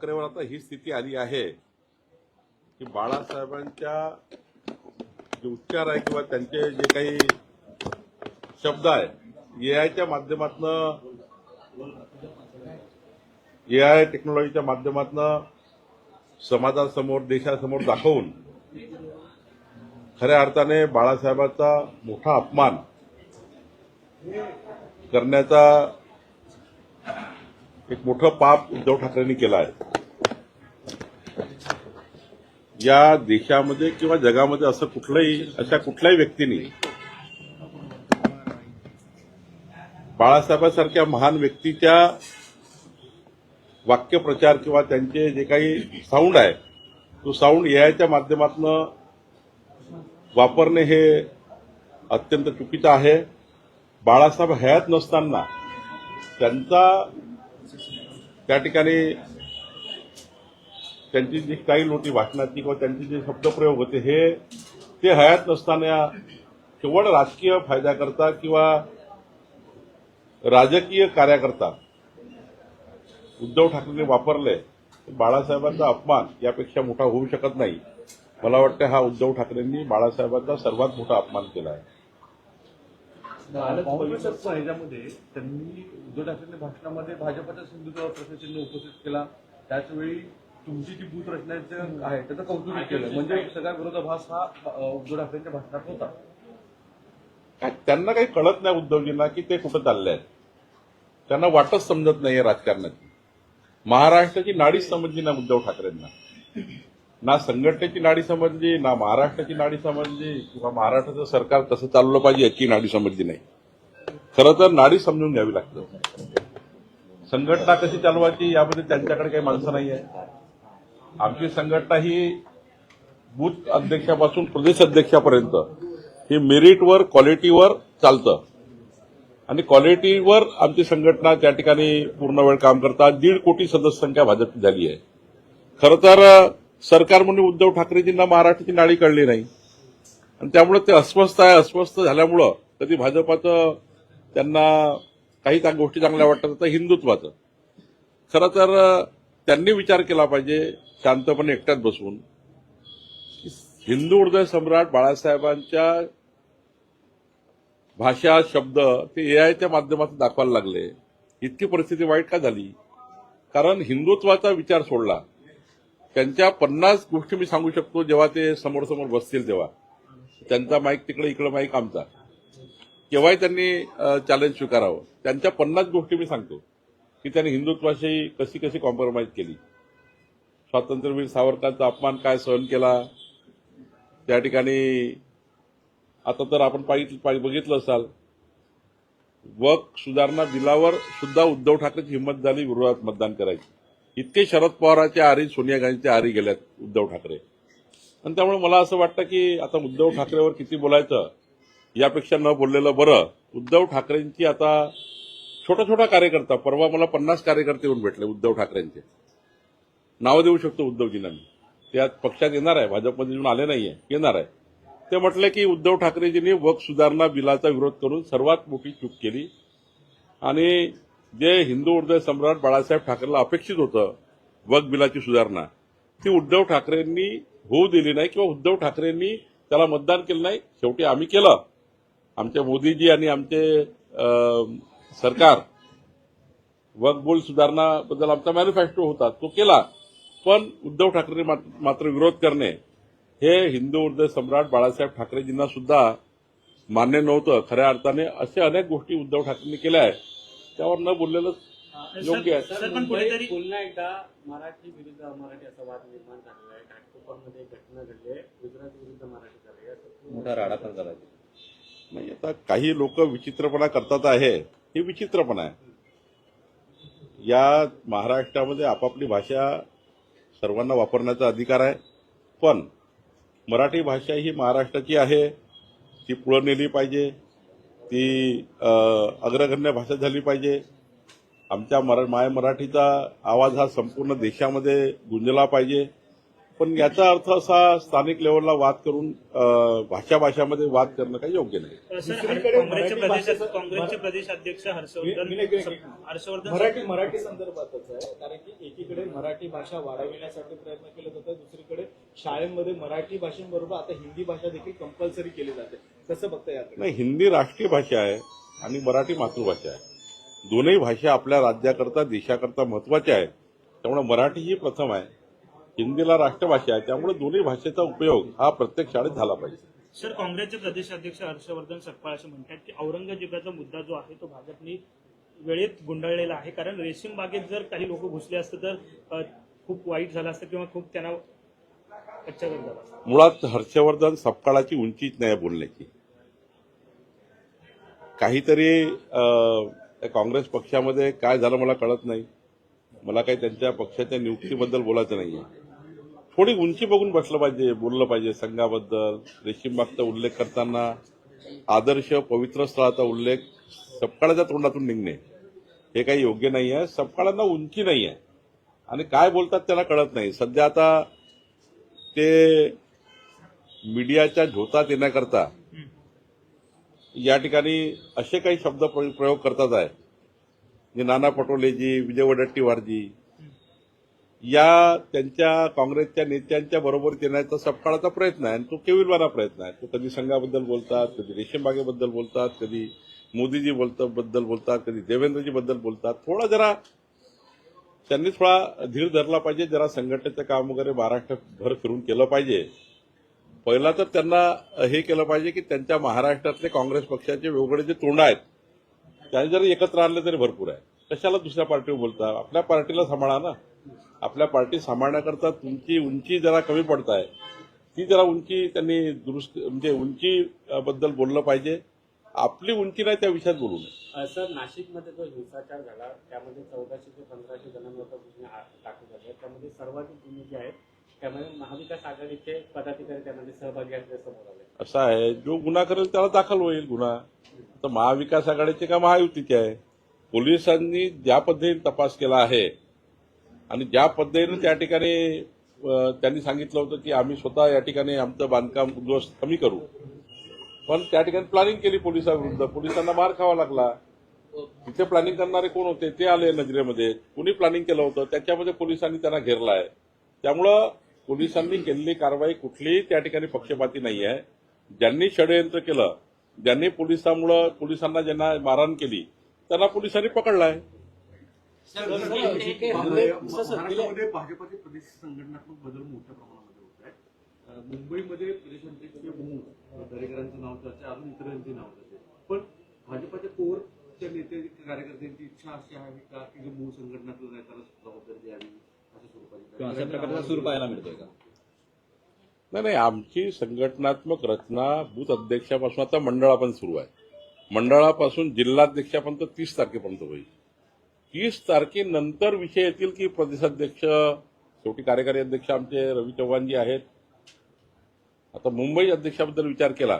ठाकरेवर आता ही स्थिती आली आहे की बाळासाहेबांच्या जे उच्चार आहे किंवा त्यांचे जे काही शब्द आहे एआयच्या माध्यमातनं एआय टेक्नॉलॉजीच्या माध्यमातनं समाजासमोर देशासमोर दाखवून खऱ्या अर्थाने बाळासाहेबांचा मोठा अपमान करण्याचा एक मोठं पाप उद्धव ठाकरेंनी केलं आहे. या देशामध्ये किंवा जगामध्ये असं कुठलंही अशा कुठल्याही व्यक्तीने बाळासाहेबांसारख्या महान व्यक्तीच्या वाक्यप्रचार किंवा त्यांचे जे काही साऊंड आहे तो साऊंड एआयच्या माध्यमातून वापरणे हे अत्यंत चुकीचं आहे. बाळासाहेब हयात नसताना त्यांचा त्या ठिकाणी त्यांची जी स्टाईल होती भाषणाची किंवा त्यांचे जे शब्दप्रयोग होते हे ते हयात नसताना केवळ राजकीय फायद्याकरता किंवा राजकीय कार्याकरता उद्धव ठाकरेने वापरले बाळासाहेबांचा अपमान यापेक्षा मोठा होऊ शकत नाही. मला वाटतं हा उद्धव ठाकरेंनी बाळासाहेबांचा सर्वात मोठा अपमान केला आहे. ह्याच्यामध्ये त्यांनी उद्धव ठाकरेंनी भाषणामध्ये भाजपच्या सिंधुत्वावर प्रश्नचिन्ह उपस्थित केला. त्याचवेळी तुमची जी बूथ रचण्याचं आहे त्याचं कौतुक केलं. म्हणजे सगळा विरोधाभास हा उद्धव ठाकरेंच्या भाषणात होता. काय त्यांना काही कळत नाही उद्धवजींना की ते कुठं चालले आहेत. त्यांना वाटच समजत नाहीये राजकारणाची. महाराष्ट्राची नाडीच समजली ना उद्धव ठाकरेंना. ना संघटनेची नाडी समजली ना महाराष्ट्राची नाडी समजली किंवा महाराष्ट्राचं सरकार कसं चालवलं पाहिजे याची नाडी समजली नाही. खरं तर नाडी समजून घ्यावी लागतं. संघटना कशी चालवायची यामध्ये त्यांच्याकडे काही माणसं नाही आहे आमची संघटना ही बूथ अध्यक्षापासून प्रदेश अध्यक्षापर्यंत ही मेरिटवर क्वालिटीवर चालतं. आणि क्वालिटीवर आमची संघटना त्या ठिकाणी पूर्ण वेळ काम करतात. दीड कोटी सदस्य संख्या भाजपची झाली आहे. खरं तर सरकार म्हणून उद्धव ठाकरेजींना महाराष्ट्राची नाळी कळली नाही. आणि त्यामुळे ते अस्वस्थ आहे. अस्वस्थ झाल्यामुळं कधी भाजपाचं त्यांना काही त्या गोष्टी चांगल्या वाटतात तर हिंदुत्वाचं. खरं तर त्यांनी विचार केला पाहिजे. शांतपणे एकट्यात बसून हिंदू हृदय सम्राट बाळासाहेबांच्या भाषा शब्द ते एआयच्या माध्यमातून दाखवायला लागले. इतकी परिस्थिती वाईट का झाली? कारण हिंदुत्वाचा विचार सोडला. त्यांच्या पन्नास गोष्टी मी सांगू शकतो जेव्हा ते समोर समोर बसतील तेव्हा. त्यांचा माईक तिकडे इकडे माईक आमचा. केव्हाही त्यांनी चॅलेंज स्वीकारावं. त्यांच्या पन्नास गोष्टी मी सांगतो. की त्यांनी हिंदुत्वाशी कशी कशी कॉम्प्रोमाइज केली. स्वातंत्र्यवीर सावरकरांचा अपमान काय सहन केला? त्या ठिकाणी आता तर आपण पाहिलं बघितलं असाल. वक सुधारणा बिलावर सुद्धा उद्धव ठाकरेची हिंमत झाली विरोधात मतदान करायची. इतके शरद पवारांच्या आरी सोनिया गांधीच्या आरी गेल्यात उद्धव ठाकरे. आणि त्यामुळे मला असं वाटतं की आता उद्धव ठाकरेवर किती बोलायचं यापेक्षा न बोललेलं बरं. उद्धव ठाकरेंची आता छोटा छोटा कार्यकर्ता परवा मला पन्नास कार्यकर्ते येऊन भेटले उद्धव ठाकरेंचे. नावं देऊ शकतो उद्धवजींना मी. ते आज पक्षात येणार आहे भाजपमध्ये येऊन आले नाही आहे येणार आहे. ते म्हटले की उद्धव ठाकरेजींनी वक सुधारणा बिलाचा विरोध करून सर्वात मोठी चूक केली. आणि जे हिंदू हृदय सम्राट बाळासाहेब ठाकरेला अपेक्षित होतं वक बिलाची सुधारणा ती उद्धव ठाकरेंनी होऊ दिली नाही किंवा उद्धव ठाकरेंनी त्याला मतदान केलं नाही शेवटी आम्ही केलं. आमचे मोदीजी आणि आमचे सरकार वक बोल सुधारणाबद्दल आमचा मॅनिफेस्टो होता तो केला. पण उद्धव ठाकरे मात- मात्र विरोध करणे हे हिंदू हृदय सम्राट बाळासाहेब ठाकरेजींना सुद्धा मान्य नव्हतं खऱ्या अर्थाने. अशा अनेक गोष्टी उद्धव ठाकरेंनी केल्या आहेत. त्यावर न बोललेलं योग्य आहे. सर पण कुठेतरी पुन्हा एकदा मराठी विरुद्ध अमराठी असा वाद निर्माण झालेला आहे. घाटकोपरमध्ये घटना घडली आहे. गुजरात विरुद्ध मराठी झाली मोठा राडा पण करायचा नाही आता काही लोक विचित्रपणा करतात आहे. हे विचित्रपणा आहे. या महाराष्ट्रामध्ये आपापली भाषा सर्वांना वापरण्याचा अधिकार आहे. पण मराठी भाषा ही महाराष्ट्राची आहे. ती पुढं नेली पाहिजे. ती अग्रगण्य भाषा झाली पाहिजे. आमच्या मरा माय मराठीचा आवाज हा संपूर्ण देशामध्ये गुंजला पाहिजे. पण याचा अर्थ असा स्थानिक लेवलला वाद करून भाषा भाषामध्ये वाद करणं काही योग्य नाही. काँग्रेसचे प्रदेशाध्यक्ष हर्षवर्धन हर्षवर्धन मराठी मराठी संदर्भातच आहे कारण की एकीकडे मराठी भाषा वाढविण्यासाठी प्रयत्न केले जातात दुसरीकडे शाळेमध्ये मराठी भाषेबरोबर आता हिंदी भाषा देखील कंपल्सरी केली जाते. कसं बघता याकडे? नाही हिंदी राष्ट्रीय भाषा आहे आणि मराठी मातृभाषा आहे. दोन्ही भाषा आपल्या राज्याकरता देशाकरता महत्त्वाच्या आहेत. त्यामुळे मराठी ही प्रथम आहे. हिंदीला राष्ट्रभाषा आहे त्यामुळे दोन्ही भाषेचा उपयोग हा प्रत्येक शाळेत झाला पाहिजे. सर काँग्रेसचे प्रदेशाध्यक्ष हर्षवर्धन सकपाळ असे म्हणतात की औरंगजेबाचा मुद्दा जो आहे तो भाजपनी वेळेत गुंडाळलेला आहे. कारण रेशीम बागेत जर काही लोक घुसले असते तर खूप वाईट झालं असतं किंवा खूप त्यांना मुळात हर्षवर्धन सपकाळाची उंचीच नाही बोलण्याची. काहीतरी काँग्रेस पक्षामध्ये काय झालं मला कळत नाही. मला काही त्यांच्या पक्षाच्या नियुक्तीबद्दल बोलायचं नाहीये. थोडी उंची बघून बसलं पाहिजे बोललं पाहिजे संघाबद्दल. रेशीमबागचा उल्लेख करताना आदर्श पवित्र स्थळाचा उल्लेख सपकाळाच्या तोंडातून निघणे. हे काही योग्य नाही आहे सपकाळांना उंची नाही आहे आणि काय बोलतात त्यांना कळत नाही. सध्या आता ते मीडियाच्या झोतात येण्याकरता या ठिकाणी असे काही शब्द प्रयोग करतात आहे. जे नाना पटोलेजी विजय वडट्टीवारजी या त्यांच्या काँग्रेसच्या नेत्यांच्या बरोबर येण्याचा सपकाळाचा प्रयत्न आहे आणि तो केविलवाना प्रयत्न आहे. तो कधी संघाबद्दल बोलतात कधी रेशीमबागेबद्दल बोलतात कधी मोदीजी बोलत बद्दल बोलतात कधी देवेंद्रजी बद्दल बोलतात. थोडा जरा त्यांनी थोडा धीर धरला पाहिजे जरा संघटनेचं काम वगैरे महाराष्ट्रभर भर फिरून केलं पाहिजे. पहिला तर त्यांना हे केलं पाहिजे की त्यांच्या महाराष्ट्रातले काँग्रेस पक्षाचे वेगवेगळे जे तोंड आहेत त्यांनी जरी एकत्र आणले तरी भरपूर आहे. कशाला दुसऱ्या पार्टीवर बोलता? आपल्या पार्टीला सांभाळा ना. आपल्या पार्टी सांभाळण्याकरता तुमची उंची जरा कमी पडत आहे ती जरा उंची त्यांनी दुरुस्त म्हणजे उंची बद्दल बोललं पाहिजे. आपली उंची नाही त्या विषयात बोलू नये. सर नाशिकमध्ये जो हिंसाचार झाला त्यामध्ये चौदाशे ते पंधराशे जणांवर दाखल झाले त्यामध्ये सर्वाधिक गुन्हे जे आहेत त्यामध्ये महाविकास आघाडीचे पदाधिकारी त्यामध्ये सहभागी असल्याचे समोर आले असं आहे. जो गुन्हा करेल त्याला दाखल होईल गुन्हा. तर महाविकास आघाडीचे का महायुतीचे आहे? पोलिसांनी ज्या पद्धतीने तपास केला आहे आणि ज्या पद्धतीने त्या ठिकाणी त्यांनी सांगितलं होतं की आम्ही स्वतः या ठिकाणी आमचं बांधकाम उद्ध्वस्त कमी करू. पण त्या ठिकाणी प्लॅनिंग केली पोलिसांविरुद्ध. पोलिसांना मार खावा लागला. तिथे प्लॅनिंग करणारे कोण होते? ते आले नजरेमध्ये. कुणी प्लॅनिंग केलं होतं? त्याच्यामध्ये पोलिसांनी त्यांना घेरला आहे त्यामुळं पोलिसांनी केलेली कारवाई कुठलीही त्या ठिकाणी पक्षपाती नाही आहे ज्यांनी षडयंत्र केलं ज्यांनी पोलिसांमुळं पोलिसांना ज्यांना मारहाण केली त्यांना पोलिसांनी पकडलाय. महाराष्ट्रामध्ये भाजपाचे प्रदेश संघटनात्मक बदल मोठ्या प्रमाणामध्ये होत आहेत. मुंबईमध्ये प्रदेशाध्यक्ष म्हणून दरेकरांचं नाव चर्चा अजून इतरांची नाव चर्चा पण भाजपाच्या कोरच्या नेते कार्यकर्त्यांची इच्छा अशी आहे का की जो मूळ संघटनातल्या नेत्याला जबाबदारी द्यावी अशा स्वरूपाची अशा प्रकारचा सूर पाहायला मिळतोय का? नाही नाही आमची संघटनात्मक रचना बूथ अध्यक्षापासून आता मंडळापर्यंत सुरू आहे. मंडळापासून जिल्हाध्यक्षापर्यंत तीस तारखेपर्यंत होईल. तीस तारखेनंतर विषय येतील की प्रदेशाध्यक्ष शेवटी कार्यकारी अध्यक्ष आमचे रवी चव्हाणजी आहेत. आता मुंबई अध्यक्षाबद्दल विचार केला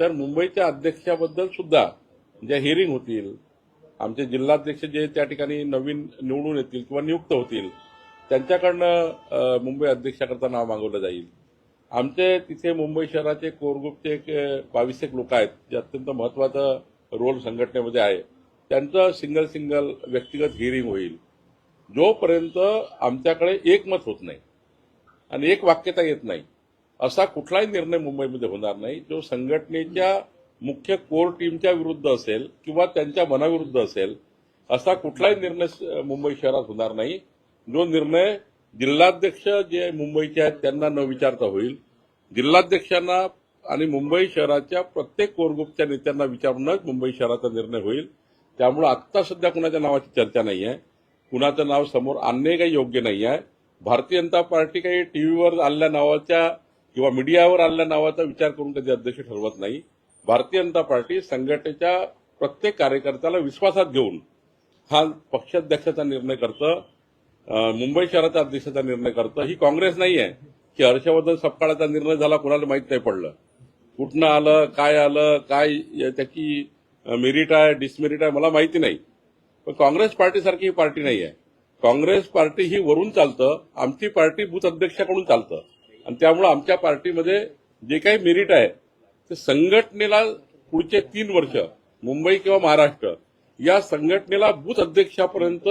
तर मुंबईच्या अध्यक्षाबद्दल सुद्धा ज्या हिअरिंग होतील आमचे जिल्हाध्यक्ष जे त्या ठिकाणी नवीन निवडून येतील किंवा नियुक्त होतील त्यांच्याकडनं मुंबई अध्यक्षाकरता नाव मागवलं जाईल. आमचे तिथे मुंबई शहराचे कोरगुपचे एक बावीस एक लोक आहेत जे अत्यंत महत्त्वाचा रोल संघटनेमध्ये आहे. त्यांचं सिंगल सिंगल व्यक्तिगत हिअरिंग होईल. जोपर्यंत आमच्याकडे एकमत होत नाही आणि एक वाक्यता येत नाही असा कुठलाही निर्णय मुंबईमध्ये होणार नाही जो संघटनेच्या मुख्य कोर टीमच्या विरुद्ध असेल किंवा त्यांच्या मनाविरुद्ध असेल असा कुठलाही निर्णय मुंबई शहरात होणार नाही. जो निर्णय जिल्हाध्यक्ष जे मुंबईचे आहेत त्यांना न विचारता होईल. जिल्हाध्यक्षांना आणि मुंबई शहराच्या प्रत्येक कोरगुप्तच्या नेत्यांना विचारूनच मुंबई शहराचा निर्णय होईल. त्यामुळं आत्ता सध्या कुणाच्या नावाची चर्चा नाही आहे कुणाचं नाव समोर आणणे काही योग्य नाही आहे भारतीय जनता पार्टी काही टीव्हीवर आलेल्या नावाच्या किंवा मीडियावर आलेल्या नावाचा विचार करून कधी अध्यक्ष ठरवत नाही. भारतीय जनता पार्टी संघटनेच्या प्रत्येक कार्यकर्त्याला विश्वासात घेऊन हा पक्षाध्यक्षाचा निर्णय करतं मुंबई शहराचा अध्यक्षाचा निर्णय करतं. ही काँग्रेस नाही आहे की हर्षवर्धन सपकाळाचा निर्णय झाला कुणाला माहीत नाही पडलं. कुठनं आलं काय आलं काय या- त्याची मेरिट आहे डिसमेरिट आहे मला माहिती नाही. पण काँग्रेस पार्टीसारखी ही पार्टी नाही आहे. काँग्रेस पार्टी ही वरून चालतं आमची पार्टी बूथ अध्यक्षाकडून चालतं. आणि त्यामुळं आमच्या पार्टीमध्ये जे काही मेरिट आहे ते संघटनेला पुढचे तीन वर्ष मुंबई किंवा महाराष्ट्र या संघटनेला बूथ अध्यक्षापर्यंत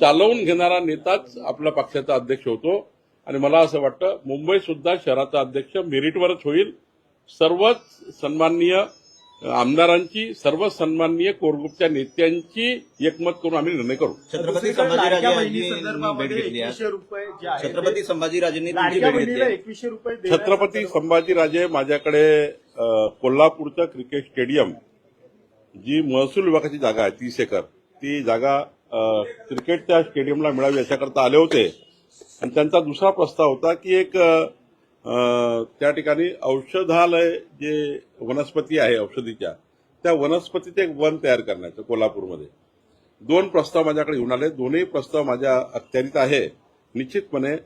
चालवून घेणारा नेताच आपल्या पक्षाचा अध्यक्ष होतो. आणि मला असं वाटतं मुंबई सुद्धा शहराचा अध्यक्ष मेरिटवरच होईल. सर्वच सन्माननीय आमदारांची सर्व सन्माननीय कोर ग्रुपच्या नेत्यांची एकमत करून आम्ही निर्णय करू. छत्रपती दुसरीकडे लाडक्या संभाजीराजेंनी भेट बहिणीसंदर्भामध्ये घेतली आहे. एकवीसशे रुपये जे आहेत छत्रपती संभाजीराजेंनी एकवीसशे रुपये छत्रपती संभाजीराजे माझ्याकडे कोल्हापूरचं क्रिकेट स्टेडियम जी महसूल विभागाची जागा आहे तीस एकर. ती जागा क्रिकेटच्या स्टेडियमला मिळावी याच्याकरता आले होते. आणि त्यांचा दुसरा प्रस्ताव होता की एक त्या ठिकाणी औषधालय जे वनस्पती आहे औषधीच्या त्या वनस्पतीचं एक वन तयार करण्याचं कोल्हापूरमध्ये. दोन प्रस्ताव माझ्याकडे येऊन आले. दोन्ही प्रस्ताव माझ्या अखत्यारीत आहे. निश्चितपणे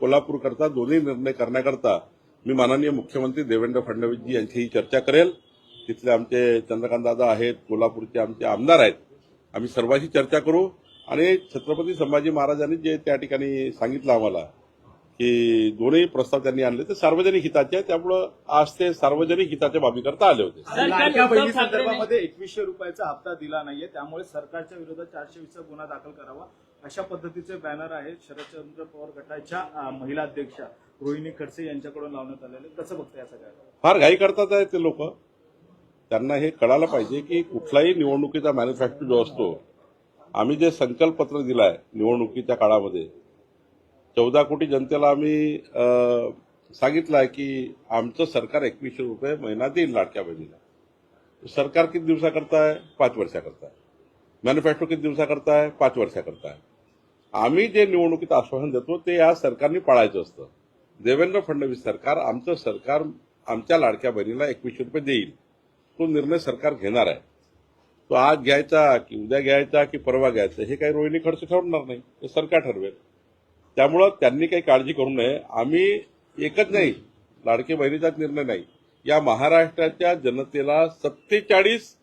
कोल्हापूरकरता दोन्ही निर्णय करण्याकरता मी माननीय मुख्यमंत्री देवेंद्र फडणवीसजी यांचीही चर्चा करेल. तिथले आमचे चंद्रकांत दादा आहेत कोल्हापूरचे आमचे आमदार आहेत. आम्ही सर्वांशी चर्चा करू. आणि छत्रपती संभाजी महाराजांनी जे त्या ठिकाणी सांगितलं आम्हाला की दोन्ही प्रस्ताव त्यांनी आणले ते सार्वजनिक हिताचे आहे. त्यामुळं आज ते सार्वजनिक हिताच्या बाबीकरता आले होते. लाडक्या बहिणी संदर्भामध्ये एकवीसशे रुपयाचा हप्ता दिला नाहीये. त्यामुळे सरकारच्या विरोधात चारशे वीसचा गुन्हा दाखल करावा. अशा पद्धतीचे बॅनर आहेत. शरदचंद्र पवार गटाच्या महिला अध्यक्षा रोहिणी खडसे यांच्याकडून लावण्यात आलेले. कसं बघता या सगळ्या? फार घाई करतात आहे ते लोक. त्यांना हे कळायला पाहिजे की कुठलाही निवडणुकीचा मॅन्युफॅक्चर जो असतो आम्ही जे संकल्पपत्र दिलं आहे निवडणुकीच्या काळामध्ये चौदा कोटी जनतेला आम्ही सांगितलं आहे की आमचं सरकार एकवीसशे रुपये महिना देईल लाडक्या बहिणीला. सरकार किती दिवसाकरता आहे पाच वर्षाकरता आहे मॅन्युफॅक्चर किती दिवसाकरता आहे पाच वर्षाकरता आहे आम्ही जे निवडणुकीत आश्वासन देतो ते या सरकारने पाळायचं असतं. देवेंद्र फडणवीस सरकार आमचं सरकार आमच्या लाडक्या बहिणीला एकवीसशे रुपये देईल. तो निर्णय सरकार घेणार आहे. तो आज घ्यायचा की उद्या घ्यायचा की परवा घ्यायचा हे काही रोहिणी खर्च ठरवणार नाही. हे सरकार ठरवेल. त्यामुळं त्यांनी काही काळजी करू नये. आम्ही एकच नाही लाडके बहिणीचाच निर्णय नाही. या महाराष्ट्राच्या जनतेला सत्तेचाळीस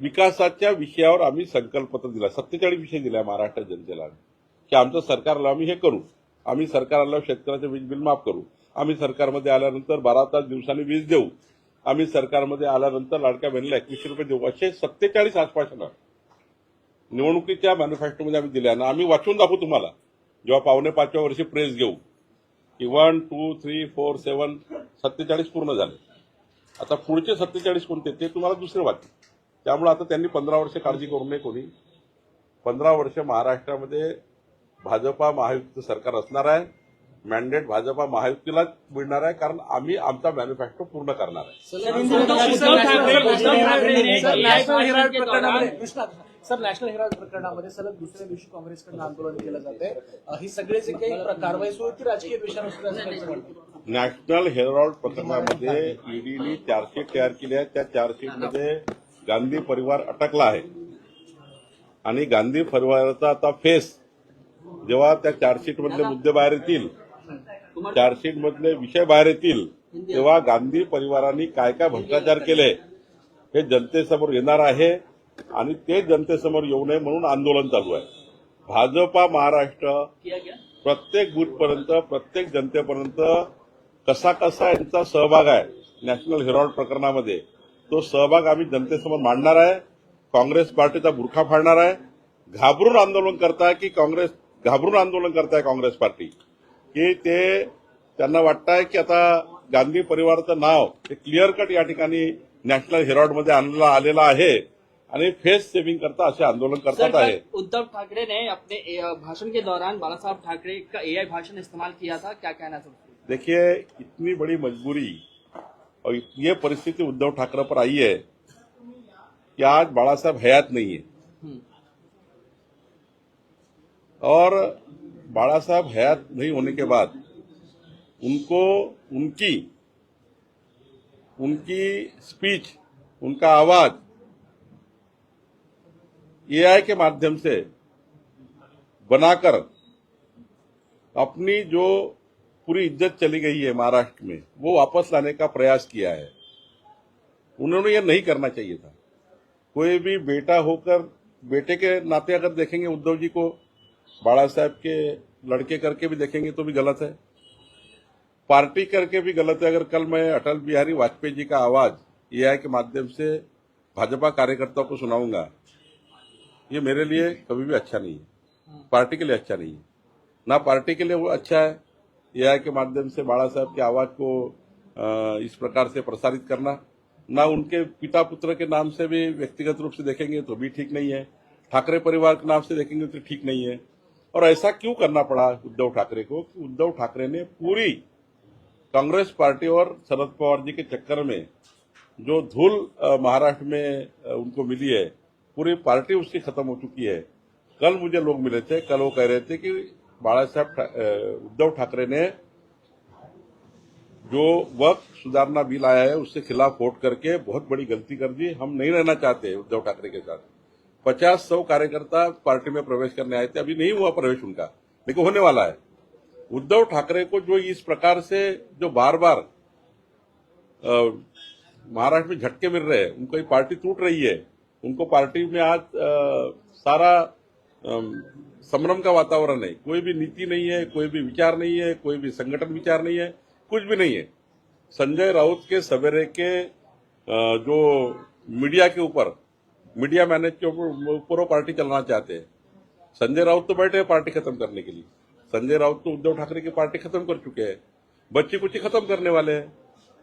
विकासाच्या विषयावर आम्ही संकल्पपत्र दिला. सत्तेचाळीस विषय दिला महाराष्ट्र जनतेला की आमचं सरकारला आम्ही हे करू. आम्ही सरकार आल्यावर शेतकऱ्याचं वीज बिल माफ करू. आम्ही सरकारमध्ये आल्यानंतर बारा तास दिवसांनी वीज देऊ. आम्ही सरकारमध्ये आल्यानंतर लाडक्या बहिणीला एकवीसशे रुपये देऊ. असे सत्तेचाळीस आश्वासनं निवडणुकीच्या मॅनिफेस्टोमध्ये आम्ही दिल्या आणि आम्ही वाचून दाखवू तुम्हाला. जेव्हा पावणे पाचव्या वर्षी प्रेस घेऊ की one two three four seven सत्तेचाळीस पूर्ण झाले आता पुढचे सत्तेचाळीस कोणते ते तुम्हाला दुसरे वाटते त्यामुळे आता त्यांनी पंधरा वर्ष काळजी करू नये कोणी पंधरा वर्ष महाराष्ट्रामध्ये भाजपा महायुक्त सरकार असणार आहे मॅन्डेट भाजपा महायुतीलाच मिळणार आहे कारण आम्ही आमचा मॅन्युफॅक्चर पूर्ण करणार आहे सर नॅशनल हेराल्ड प्रकरणामध्ये सलग दुसऱ्या दिवशी काँग्रेसकडून आंदोलन केलं जाते ही सगळे जे काही कारवाई सुरू आहे ती राजकीय द्वेषानं नॅशनल हेराल्ड प्रकरणामध्ये ईडीने चार्जशीट तयार केली आहे. त्या चार्जशीटमध्ये गांधी परिवार अटकला आहे. आणि गांधी परिवाराचा आता फेस जेव्हा त्या चार्जशीट मधले मुद्दे बाहेर येतील चार्जशीट मधले विषय बाहेर येतील तेव्हा गांधी परिवारांनी काय काय भ्रष्टाचार केले हे जनतेसमोर येणार आहे. आणि ते जनतेसमोर येऊ नये म्हणून आंदोलन चालू आहे. भाजपा महाराष्ट्र प्रत्येक बूथपर्यंत प्रत्येक जनतेपर्यंत कसा कसा यांचा सहभाग आहे नॅशनल हेरॉल्ड प्रकरणामध्ये तो सहभाग आम्ही जनतेसमोर मांडणार आहे. काँग्रेस पार्टीचा बुरखा फाडणार आहे. घाबरून आंदोलन करताय की काँग्रेस घाबरून आंदोलन करताय काँग्रेस पार्टी? की ते त्यांना वाटतंय की आता गांधी परिवाराचं नाव हे क्लिअर कट या ठिकाणी नॅशनल हेरॉल्डमध्ये आणलं आलेलं आहे. आणि फेस सेव्हिंग करता असे आंदोलन करतात कल आहे. उद्धव ठाकरे ने अपने भाषण के दौरान बाला साहब ठाकरे का एआई भाषण इस्तेमाल किया था क्या कहना चाहते देखिए इतनी बड़ी मजबूरी और ये परिस्थिति उद्धव ठाकरे पर आई है कि आज बाला साहब हयात नहीं है। हम्म। और बाला साहब हयात नहीं होने के बाद उनको उनकी उनकी स्पीच उनका आवाज़ एआई के माध्यम से बनाकर अपनी जो पूरी इज़्ज़त चली गई है महाराष्ट्र में, वो वापस लाने का प्रयास किया है। उन्होंने ये नहीं करना चाहिए था। कोई भी बेटा होकर, बेटे के नाते अगर देखेंगे उद्धव जी को, बाड़ा साहब के लड़के करके भी देखेंगे तो भी गलत है। पार्टी करके भी गलत है। अगर कल मैं अटल बिहारी वाजपेयी जी का आवाज़ एआई के माध्यम से भाजपा कार्यकर्ताओं को सुनाऊँगा ये मेरे लिए कभी भी अच्छा नहीं है। पार्टी के लिए अच्छा नहीं है। ना पार्टी के लिए वो अच्छा है, एआई के माध्यम से बाड़ा साहब की आवाज़ को इस प्रकार से प्रसारित करना। ना उनके पिता पुत्र के नाम से भी व्यक्तिगत रूप से देखेंगे तो भी ठीक नहीं है। ठाकरे परिवार के नाम से देखेंगे तो ठीक नहीं है। और ऐसा क्यों करना पड़ा उद्धव ठाकरे को कि उद्धव ठाकरे ने पूरी कांग्रेस पार्टी और शरद पवार जी के चक्कर में जो धूल महाराष्ट्र में उनको मिली है पूरी पार्टी उसकी खत्म हो चुकी है। कल मुझे लोग मिले थे, कल वो कह रहे थे कि बाला साहब उद्धव ठाकरे ने जो वक्त सुधारना बिल आया है, उसके खिलाफ वोट करके बहुत बड़ी गलती कर दी। हम नहीं रहना चाहते उद्धव ठाकरे के साथ। पचास सौ कार्यकर्ता पार्टी में प्रवेश करने आए थे, अभी नहीं हुआ प्रवेश उनका। लेकिन होने वाला है। उद्धव ठाकरे को जो इस प्रकार से जो बार बार महाराष्ट्र में झटके मिल रहे हैं, उनको पार्टी टूट रही है। उनको पार्टी में आज अ, सारा संभ्रम का वातावरण है। कोई भी नीति नहीं है कोई भी विचार नहीं है कोई भी संगठन विचार नहीं है कुछ भी नहीं है। संजय राउत के सवेरे के अ, जो मीडिया के ऊपर मीडिया मैनेज के ऊपर पार्टी चलाना चाहते हैं संजय राउत तो बैठे हैं पार्टी खत्म करने के लिए। संजय राउत तो उद्धव ठाकरे की पार्टी खत्म कर चुके हैं बच्ची कुची खत्म करने वाले हैं।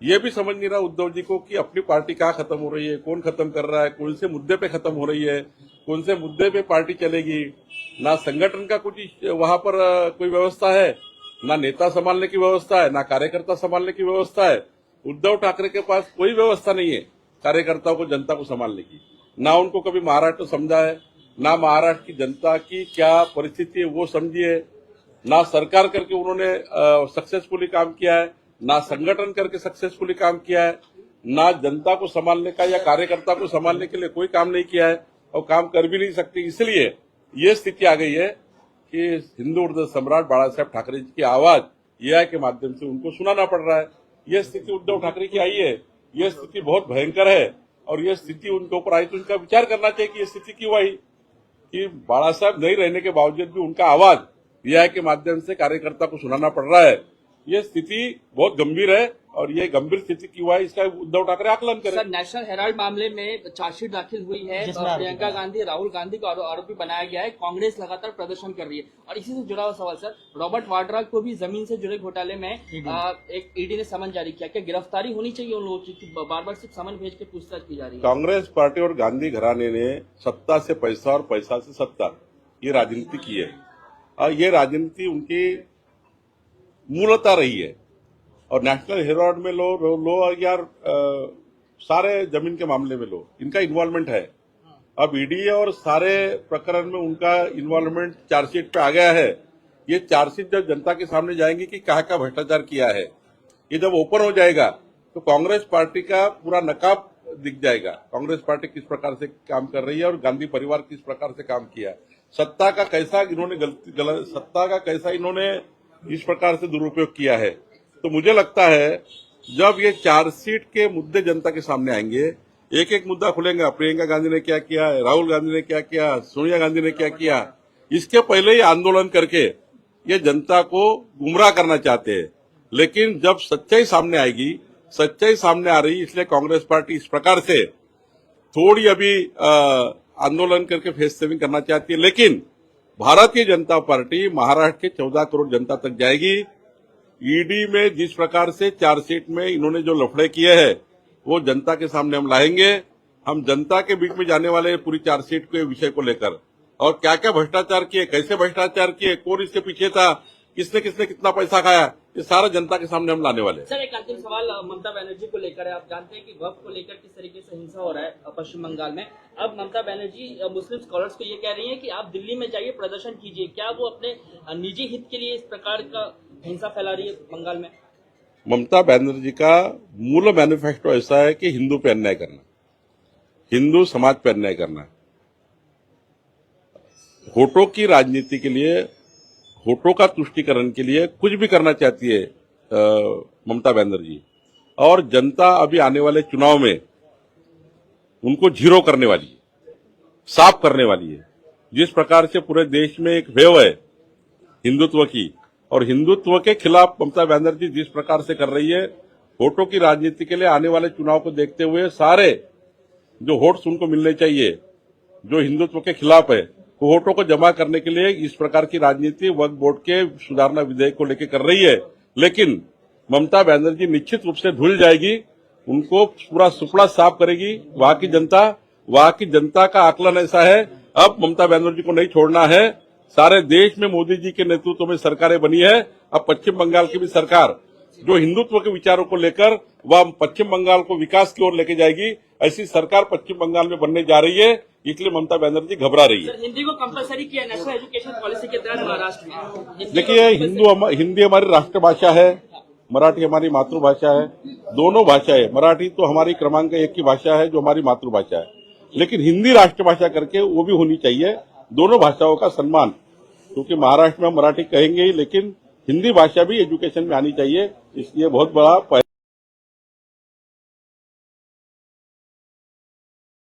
ये भी समझ नहीं रहा उद्धव जी को कि अपनी पार्टी कहाँ खत्म हो रही है, कौन खत्म कर रहा है, कौन से मुद्दे पे खत्म हो रही है, कौन से मुद्दे पे पार्टी चलेगी। ना संगठन का कुछ वहाँ पर कोई व्यवस्था है, ना नेता संभालने की व्यवस्था है, ना कार्यकर्ता संभालने की व्यवस्था है। उद्धव ठाकरे के पास कोई व्यवस्था नहीं है कार्यकर्ताओं को, जनता को संभालने की। ना उनको कभी महाराष्ट्र समझा है, ना महाराष्ट्र की जनता की क्या परिस्थिति है वो समझी है, ना सरकार करके उन्होंने सक्सेसफुली काम किया है। ना संगठन करके सक्सेसफुली काम किया है, ना जनता को संभालने का या कार्यकर्ता को संभालने के लिए कोई काम नहीं किया है और काम कर भी नहीं सकते। इसलिए ये स्थिति आ गई है कि हिंदू हृदय सम्राट बाला साहेब ठाकरे जी की आवाज़ एआई के माध्यम से उनको सुनाना पड़ रहा है। यह स्थिति उद्धव ठाकरे की आई है। यह स्थिति बहुत भयंकर है और यह स्थिति उनके ऊपर आई तो उनका विचार करना चाहिए कि यह स्थिति क्यों आई, कि बाला साहब नहीं रहने के बावजूद भी उनका आवाज़ रिया के माध्यम से कार्यकर्ता को सुनाना पड़ रहा है। ये स्थिति बहुत गंभीर है और ये गंभीर स्थिति क्यों है इसका उद्धव ठाकरे आकलन करें। सर नेशनल हेराल्ड मामले में चार्जशीट दाखिल हुई है प्रियंका गांधी राहुल गांधी को आरोपी बनाया गया है। कांग्रेस लगातार प्रदर्शन कर रही है। और इसी से जुड़ा हुआ सवाल सर रॉबर्ट वाड्रा को भी ज़मीन से जुड़े घोटाले में आ, एक ईडी ने समन जारी किया। क्या गिरफ्तारी होनी चाहिए उन लोगों की बार बार सिर्फ़ समन भेज के पूछताछ की जा रही है? कांग्रेस पार्टी और गांधी घराने ने सत्ता से पैसा और पैसा से सत्ता ये राजनीति की है। और ये राजनीति उनकी मूलता रही है। और नेशनल हेराल्ड में लो लो, लो यार अ, सारे ज़मीन के मामले में लो। इनका इन्वॉल्वमेंट है। अब ईडी और सारे प्रकरण में उनका इन्वॉल्वमेंट चार्जशीट पे आ गया है। ये चार्जशीट जब जनता के सामने जाएँगे कि कहा का भ्रष्टाचार किया है ये जब ओपन हो जाएगा तो कांग्रेस पार्टी का पूरा नकाब दिख जाएगा। कांग्रेस पार्टी किस प्रकार से काम कर रही है और गांधी परिवार किस प्रकार से काम किया सत्ता का कैसा इन्होंने गलती गलत सत्ता का कैसा इन्होंने इस प्रकार से दुरुपयोग किया है। तो मुझे लगता है, जब ये चार्जशीट के मुद्दे जनता के सामने आएँगे एक एक मुद्दा खुलेगा प्रियंका गांधी ने क्या किया, राहुल गांधी ने क्या किया, सोनिया गांधी ने क्या किया, इसके पहले ही आंदोलन करके ये जनता को गुमराह करना चाहते हैं। लेकिन जब सच्चाई सामने आएगी, सच्चाई सामने आ रही, इसलिए कांग्रेस पार्टी इस प्रकार से थोड़ी अभी आंदोलन करके फेस सेविंग करना चाहती है। लेकिन भारतीय जनता पार्टी महाराष्ट्र के चौदह करोड़ जनता तक जाएगी। ईडी में जिस प्रकार से चार्जशीट में इन्होंने जो लफड़े किए हैं, वो जनता के सामने हम लाएँगे। हम जनता के बीच में जाने वाले पूरी चार्जशीट के विषय को लेकर। और क्या क्या भ्रष्टाचार किए, कैसे भ्रष्टाचार किए, कौन इसके पीछे था, किसने किसने कितना पैसा खाया? ये सारा जनता के सामने हम लाने वाले हैं। सर एक अंतिम सवाल ममता बनर्जी को लेकर है। आप जानते हैं कि वक्त को लेकर किस तरीके से हिंसा हो रहा है पश्चिम बंगाल में। अब ममता बनर्जी मुस्लिम स्कॉलर्स को ये कह रही हैं कि आप दिल्ली में जाइए प्रदर्शन कीजिए। क्या वो अपने निजी हित के लिए इस प्रकार का हिंसा फैला रही है बंगाल में? ममता बनर्जी का मूल मैनिफेस्टो ऐसा है कि हिंदू पे अन्याय करना हिंदू समाज पे अन्याय करना। वोटों की राजनीति के लिए वोटों का तुष्टिकरण के लिए कुछ भी करना चाहती है ममता बनर्जी। और जनता अभी आने वाले चुनाव में उनको ज़ीरो करने वाली है, साफ़ करने वाली है। जिस प्रकार से पूरे देश में एक वेव है, हिंदुत्व की, और हिंदुत्व के खिलाफ ममता बनर्जी जिस प्रकार से कर रही है, वोटों की राजनीति के लिए आने वाले चुनाव को देखते हुए सारे जो वोट्स उनको मिलने चाहिए, जो हिंदुत्व के खिलाफ है वोटों को जमा करने के लिए इस प्रकार की राजनीति वक्फ बोर्ड के सुधारना विधेयक को लेकर कर रही है। लेकिन ममता बनर्जी निश्चित रूप से धुल जाएगी, उनको पूरा सुपड़ा साफ़ करेगी। वहाँ की जनता, वहाँ की जनता का आकलन ऐसा है, अब ममता बनर्जी को नहीं छोड़ना है। सारे देश में मोदी जी के नेतृत्व में सरकारें बनी है, अब पश्चिम बंगाल की भी सरकार। जो हिंदुत्व के विचारों को लेकर वह पश्चिम बंगाल को विकास की ओर लेके जाएगी ऐसी सरकार पश्चिम बंगाल में बनने जा रही है इसलिए ममता बनर्जी घबरा रही है। हिंदी को कंपलसरी किया नेशनल एजुकेशन पॉलिसी के तहत महाराष्ट्र में। देखिए हिंदू हम- हिंदी हमारी राष्ट्रभाषा है मराठी हमारी मातृभाषा है दोनों भाषाएँ मराठी तो हमारी क्रमांक एक की भाषा है जो हमारी मातृभाषा है। लेकिन हिंदी राष्ट्रभाषा करके वो भी होनी चाहिए दोनों भाषाओं का सम्मान क्योंकि महाराष्ट्र में मराठी कहेंगे ही लेकिन हिंदी भाषा भी एजुकेशन में आनी चाहिए इसलिए बहुत बड़ा